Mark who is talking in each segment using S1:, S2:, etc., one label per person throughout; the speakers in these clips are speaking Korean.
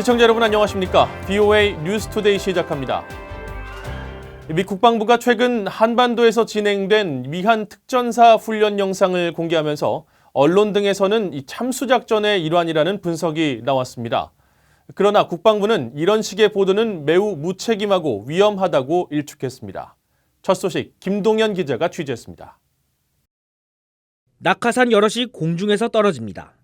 S1: 시청자 여러분 안녕하십니까? BOA 뉴스투데이 시작합니다. 미 국방부가 최근 한반도에서 진행된 미한 특전사 훈련 영상을 공개하면서 언론 등에서는 이 참수작전의 일환이라는 분석이 나왔습니다. 그러나 국방부는 이런 식의 보도는 매우 무책임하고 위험하다고 일축했습니다. 첫 소식 김동현 기자가 취재했습니다.
S2: 낙하산 여럿이 공중에서 떨어집니다.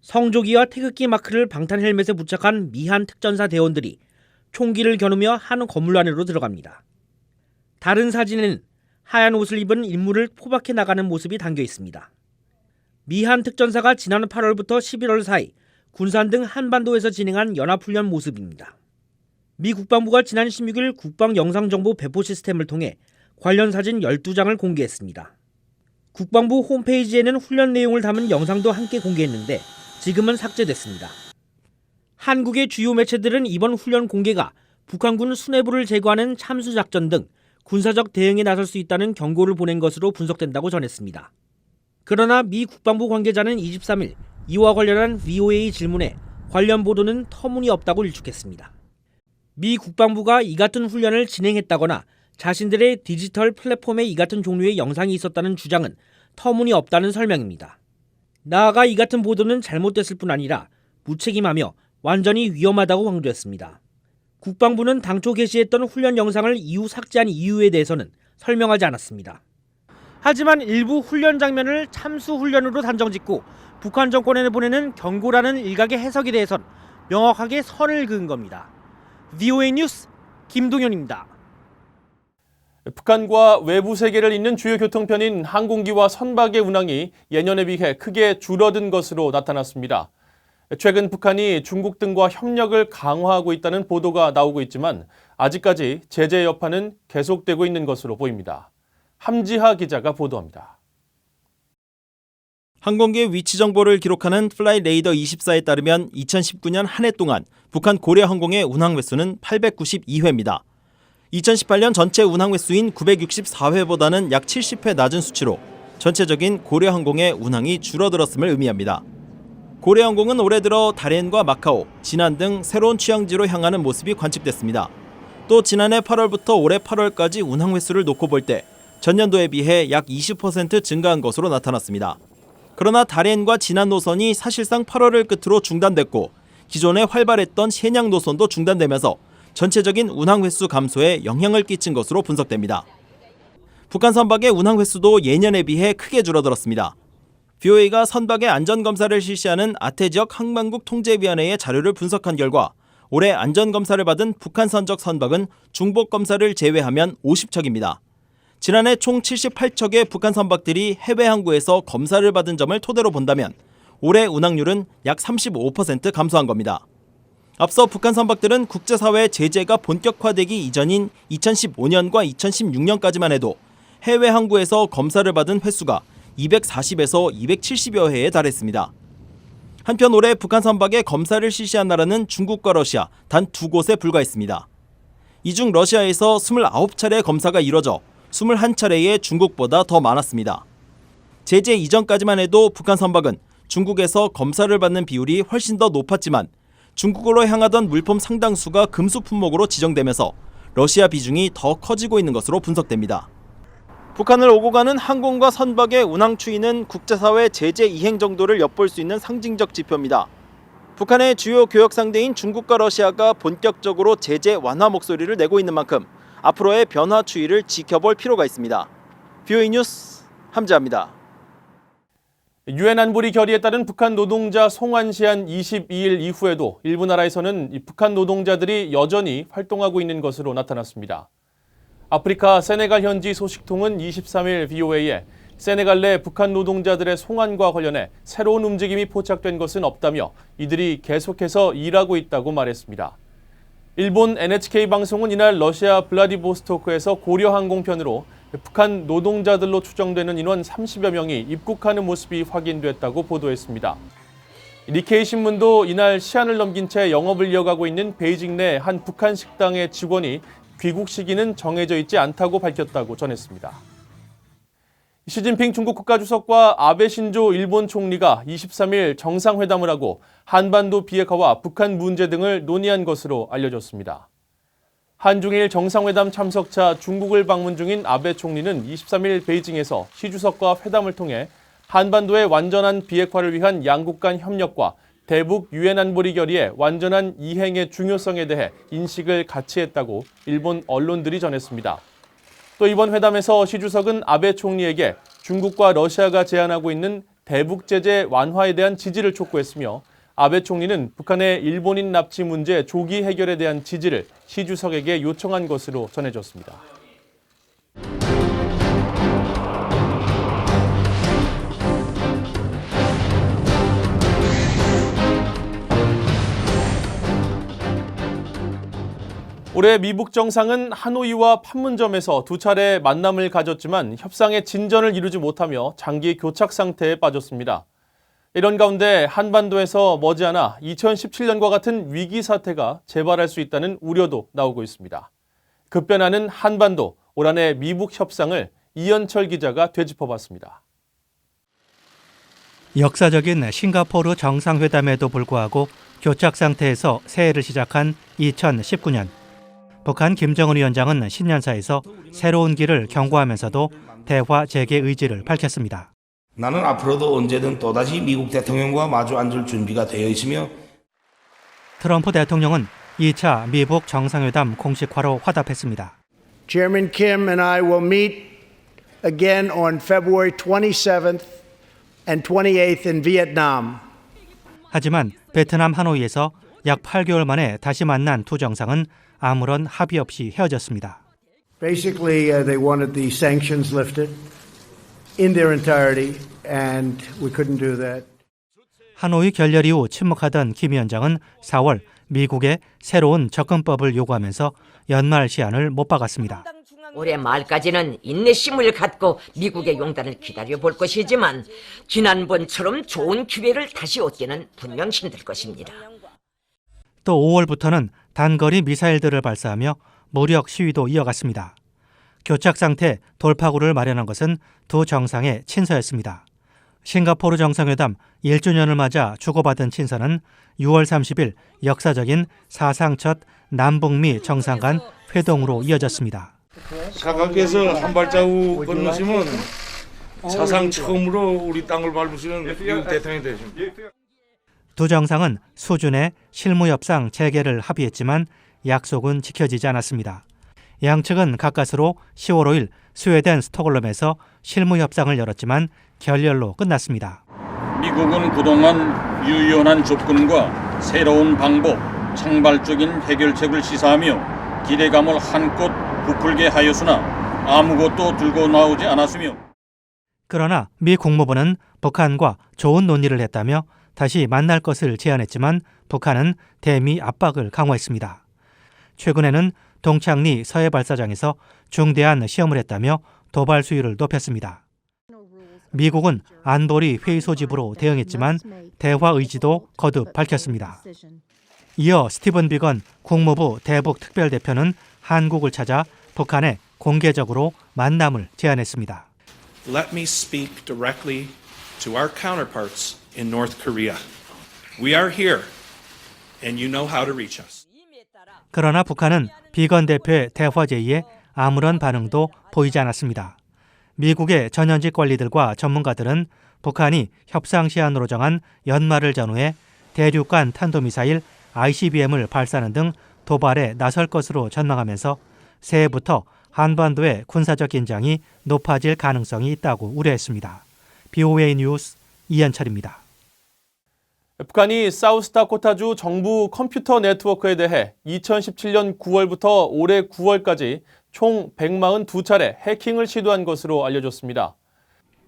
S2: 성조기와 태극기 마크를 방탄 헬멧에 부착한 미한 특전사 대원들이 총기를 겨누며 한 건물 안으로 들어갑니다. 다른 사진에는 하얀 옷을 입은 인물을 포박해 나가는 모습이 담겨 있습니다. 미한 특전사가 지난 8월부터 11월 사이 군산 등 한반도에서 진행한 연합훈련 모습입니다. 미 국방부가 지난 16일 국방 영상정보 배포 시스템을 통해 관련 사진 12장을 공개했습니다. 국방부 홈페이지에는 훈련 내용을 담은 영상도 함께 공개했는데 지금은 삭제됐습니다. 한국의 주요 매체들은 이번 훈련 공개가 북한군 수뇌부를 제거하는 참수 작전 등 군사적 대응에 나설 수 있다는 경고를 보낸 것으로 분석된다고 전했습니다. 그러나 미 국방부 관계자는 23일 이와 관련한 VOA 질문에 관련 보도는 터무니없다고 일축했습니다. 미 국방부가 이 같은 훈련을 진행했다거나 자신들의 디지털 플랫폼에 이 같은 종류의 영상이 있었다는 주장은 터무니없다는 설명입니다. 나아가 이 같은 보도는 잘못됐을 뿐 아니라 무책임하며 완전히 위험하다고 강조했습니다. 국방부는 당초 게시했던 훈련 영상을 이후 삭제한 이유에 대해서는 설명하지 않았습니다. 하지만 일부 훈련 장면을 참수 훈련으로 단정 짓고 북한 정권에 보내는 경고라는 일각의 해석에 대해선 명확하게 선을 그은 겁니다. VOA 뉴스 김동현입니다.
S1: 북한과 외부 세계를 잇는 주요 교통편인 항공기와 선박의 운항이 예년에 비해 크게 줄어든 것으로 나타났습니다. 최근 북한이 중국 등과 협력을 강화하고 있다는 보도가 나오고 있지만 아직까지 제재 여파는 계속되고 있는 것으로 보입니다. 함지하 기자가 보도합니다.
S3: 항공기 위치 정보를 기록하는 플라이 레이더 24에 따르면 2019년 한 해 동안 북한 고려 항공의 운항 횟수는 892회입니다. 2018년 전체 운항 횟수인 964회보다는 약 70회 낮은 수치로 전체적인 고려 항공의 운항이 줄어들었음을 의미합니다. 고려 항공은 올해 들어 다롄과 마카오, 진안 등 새로운 취항지로 향하는 모습이 관측됐습니다. 또 지난해 8월부터 올해 8월까지 운항 횟수를 놓고 볼 때 전년도에 비해 약 20% 증가한 것으로 나타났습니다. 그러나 다롄과 진안 노선이 사실상 8월을 끝으로 중단됐고 기존에 활발했던 신양 노선도 중단되면서 전체적인 운항 횟수 감소에 영향을 끼친 것으로 분석됩니다. 북한 선박의 운항 횟수도 예년에 비해 크게 줄어들었습니다. BOA가 선박의 안전 검사를 실시하는 아태 지역 항만국 통제위원회의 자료를 분석한 결과 올해 안전 검사를 받은 북한 선적 선박은 중복 검사를 제외하면 50척입니다. 지난해 총 78척의 북한 선박들이 해외 항구에서 검사를 받은 점을 토대로 본다면 올해 운항률은 약 35% 감소한 겁니다. 앞서 북한 선박들은 국제사회 제재가 본격화되기 이전인 2015년과 2016년까지만 해도 해외 항구에서 검사를 받은 횟수가 240에서 270여 회에 달했습니다. 한편 올해 북한 선박의 검사를 실시한 나라는 중국과 러시아 단 두 곳에 불과했습니다. 이 중 러시아에서 29차례 검사가 이뤄져 21차례의 중국보다 더 많았습니다. 제재 이전까지만 해도 북한 선박은 중국에서 검사를 받는 비율이 훨씬 더 높았지만 중국으로 향하던 물품 상당수가 금수 품목으로 지정되면서 러시아 비중이 더 커지고 있는 것으로 분석됩니다. 북한을 오고 가는 항공과 선박의 운항 추이는 국제사회 제재 이행 정도를 엿볼 수 있는 상징적 지표입니다. 북한의 주요 교역 상대인 중국과 러시아가 본격적으로 제재 완화 목소리를 내고 있는 만큼 앞으로의 변화 추이를 지켜볼 필요가 있습니다. BOE 뉴스 함지아입니다.
S1: 유엔 안보리 결의에 따른 북한 노동자 송환 시한 22일 이후에도 일부 나라에서는 이 북한 노동자들이 여전히 활동하고 있는 것으로 나타났습니다. 아프리카 세네갈 현지 소식통은 23일 VOA에 세네갈 내 북한 노동자들의 송환과 관련해 새로운 움직임이 포착된 것은 없다며 이들이 계속해서 일하고 있다고 말했습니다. 일본 NHK 방송은 이날 러시아 블라디보스토크에서 고려 항공편으로 북한 노동자들로 추정되는 인원 30여 명이 입국하는 모습이 확인됐다고 보도했습니다. 니케이 신문도 이날 시한을 넘긴 채 영업을 이어가고 있는 베이징 내 한 북한 식당의 직원이 귀국 시기는 정해져 있지 않다고 밝혔다고 전했습니다. 시진핑 중국 국가주석과 아베 신조 일본 총리가 23일 정상회담을 하고 한반도 비핵화와 북한 문제 등을 논의한 것으로 알려졌습니다. 한중일 정상회담 참석차 중국을 방문 중인 아베 총리는 23일 베이징에서 시 주석과 회담을 통해 한반도의 완전한 비핵화를 위한 양국 간 협력과 대북 유엔 안보리 결의의 완전한 이행의 중요성에 대해 인식을 같이 했다고 일본 언론들이 전했습니다. 또 이번 회담에서 시 주석은 아베 총리에게 중국과 러시아가 제안하고 있는 대북 제재 완화에 대한 지지를 촉구했으며 아베 총리는 북한의 일본인 납치 문제 조기 해결에 대한 지지를 시 주석에게 요청한 것으로 전해졌습니다. 올해 미북 정상은 하노이와 판문점에서 두 차례 만남을 가졌지만 협상의 진전을 이루지 못하며 장기 교착 상태에 빠졌습니다. 이런 가운데 한반도에서 머지않아 2017년과 같은 위기 사태가 재발할 수 있다는 우려도 나오고 있습니다. 급변하는 한반도 올 한해 미북 협상을 이현철 기자가 되짚어봤습니다.
S4: 역사적인 싱가포르 정상회담에도 불구하고 교착 상태에서 새해를 시작한 2019년. 북한 김정은 위원장은 신년사에서 새로운 길을 경고하면서도 대화 재개 의지를 밝혔습니다.
S5: 나는 앞으로도 언제든 또다시 미국 대통령과 마주 앉을 준비가 되어 있으며
S4: 트럼프 대통령은 2차 미북 정상회담 공식화로 화답했습니다.
S6: Chairman Kim and I will meet again on February 27th and 28th in Vietnam.
S4: 하지만 베트남 하노이에서 약 8개월 만에 다시 만난 두 정상은 아무런 합의 없이 헤어졌습니다.
S6: Basically, uh, they wanted the sanctions lifted in their entirety, and we couldn't do that.
S4: 하노이 결렬 이후 침묵하던 김 위원장은 4월 미국의 새로운 접근법을 요구하면서 연말 시한을 못 박았습니다.
S7: 올해 말까지는 인내심을 갖고 미국의 용단을 기다려 볼 것이지만 지난번처럼 좋은 기회를 다시 얻기는 분명 힘들 것입니다.
S4: 또 5월부터는 단거리 미사일들을 발사하며 무력 시위도 이어갔습니다. 교착 상태 돌파구를 마련한 것은 두 정상의 친서였습니다. 싱가포르 정상회담 1주년을 맞아 주고받은 친서는 6월 30일 역사적인 사상 첫 남북미 정상 간 회동으로 이어졌습니다.
S8: 각하께서 한 발자국 건너시면 사상 처음으로 우리 땅을 밟으시는 미국 대통령이 되십니다.
S4: 두 정상은 수준의 실무 협상 재개를 합의했지만 약속은 지켜지지 않았습니다. 양측은 가까스로 10월 5일 스웨덴 스톡홀름에서 실무 협상을 열었지만 결렬로 끝났습니다.
S9: 미국은 그동안 유연한 접근과 새로운 방법, 창발적인 해결책을 시사하며 기대감을 한껏 부풀게 하였으나 아무것도 들고 나오지 않았으며
S4: 그러나 미 국무부는 북한과 좋은 논의를 했다며 다시 만날 것을 제안했지만 북한은 대미 압박을 강화했습니다. 최근에는 동창리 서해 발사장에서 중대한 시험을 했다며 도발 수위를 높였습니다. 미국은 안보리 회의 소집으로 대응했지만 대화 의지도 거듭 밝혔습니다. 이어 스티븐 비건 국무부 대북 특별대표는 한국을 찾아 북한에 공개적으로 만남을 제안했습니다.
S10: let me speak directly to our counterparts in North Korea. We are here, and you know how to reach us.
S4: 그러나 북한은 비건 대표의 대화 제의에 아무런 반응도 보이지 않았습니다. 미국의 전현직 관리들과 전문가들은 북한이 협상 시한으로 정한 연말을 전후해 대륙간 탄도미사일 ICBM을 발사하는 등 도발에 나설 것으로 전망하면서 새해부터 한반도의 군사적 긴장이 높아질 가능성이 있다고 우려했습니다. BOA 뉴스 이현철입니다.
S1: 북한이 사우스다코타주 정부 컴퓨터 네트워크에 대해 2017년 9월부터 올해 9월까지 총 142차례 해킹을 시도한 것으로 알려졌습니다.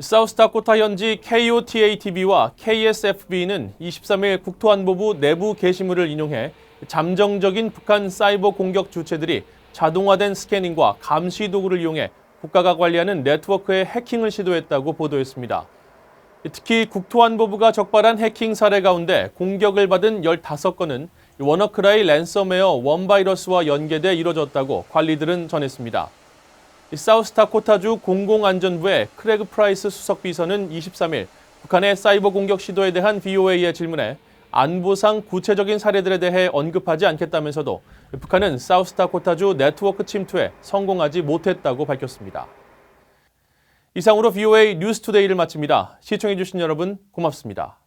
S1: 사우스다코타 현지 KOTA-TV와 KSFB는 23일 국토안보부 내부 게시물을 인용해 잠정적인 북한 사이버 공격 주체들이 자동화된 스캐닝과 감시 도구를 이용해 국가가 관리하는 네트워크에 해킹을 시도했다고 보도했습니다. 특히 국토안보부가 적발한 해킹 사례 가운데 공격을 받은 15건은 워너크라이 랜섬웨어 원바이러스와 연계돼 이뤄졌다고 관리들은 전했습니다. 이 사우스다코타주 공공안전부의 크레그 프라이스 수석 비서는 23일 북한의 사이버 공격 시도에 대한 VOA의 질문에 안보상 구체적인 사례들에 대해 언급하지 않겠다면서도 북한은 사우스다코타주 네트워크 침투에 성공하지 못했다고 밝혔습니다. 이상으로 VOA 뉴스투데이를 마칩니다. 시청해주신 여러분 고맙습니다.